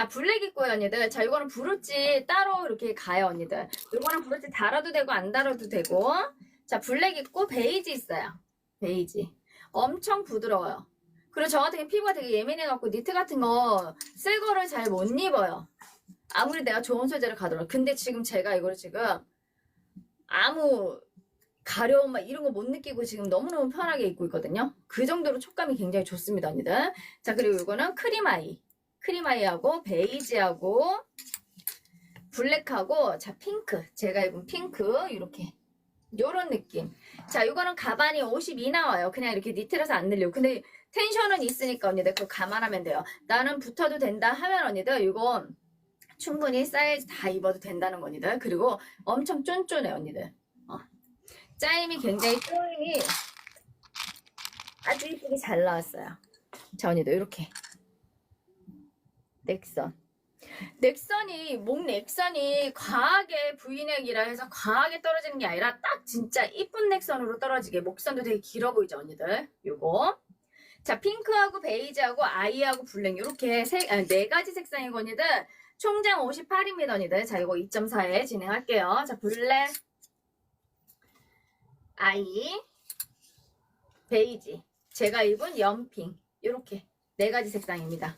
자, 블랙 있고요, 언니들. 자, 이거는 브로치 따로 이렇게 가요, 언니들. 이거는 브로치 달아도 되고, 안 달아도 되고. 자, 블랙 있고, 베이지 있어요. 베이지. 엄청 부드러워요. 그리고 저 같은 경우 피부가 되게 예민해갖고, 니트 같은 거, 쓸 거를 잘 못 입어요. 아무리 내가 좋은 소재를 가더라도. 근데 지금 제가 이걸 지금, 아무, 가려움 막 이런 거 못 느끼고 지금 너무너무 편하게 입고 있거든요. 그 정도로 촉감이 굉장히 좋습니다, 언니들. 자, 그리고 이거는 크림 아이. 크림 아이하고 베이지하고 블랙하고 자 핑크. 제가 입은 핑크. 이렇게. 요런 느낌. 자 이거는 가반이 52 나와요. 그냥 이렇게 니트라서 안 늘리고. 근데 텐션은 있으니까 언니들 그거 감안하면 돼요. 나는 붙어도 된다 하면 언니들 이건 충분히 사이즈 다 입어도 된다는 언니들. 그리고 엄청 쫀쫀해 언니들. 어. 짜임이 굉장히 짜임이 아주 이쁘게 잘 나왔어요. 자 언니들 이렇게 넥선. 넥선이 목 넥선이 과하게 V넥이라 해서 과하게 떨어지는 게 아니라 딱 진짜 이쁜 넥선으로 떨어지게. 목선도 되게 길어 보이죠 언니들? 요거. 자 핑크하고 베이지하고 아이하고 블랙. 이렇게 세, 아, 네 가지 색상의 언니들. 총장 58입니다 언니들. 자 이거 2.4에 진행할게요. 자 블랙 아이 베이지. 제가 입은 연핑. 이렇게 네 가지 색상입니다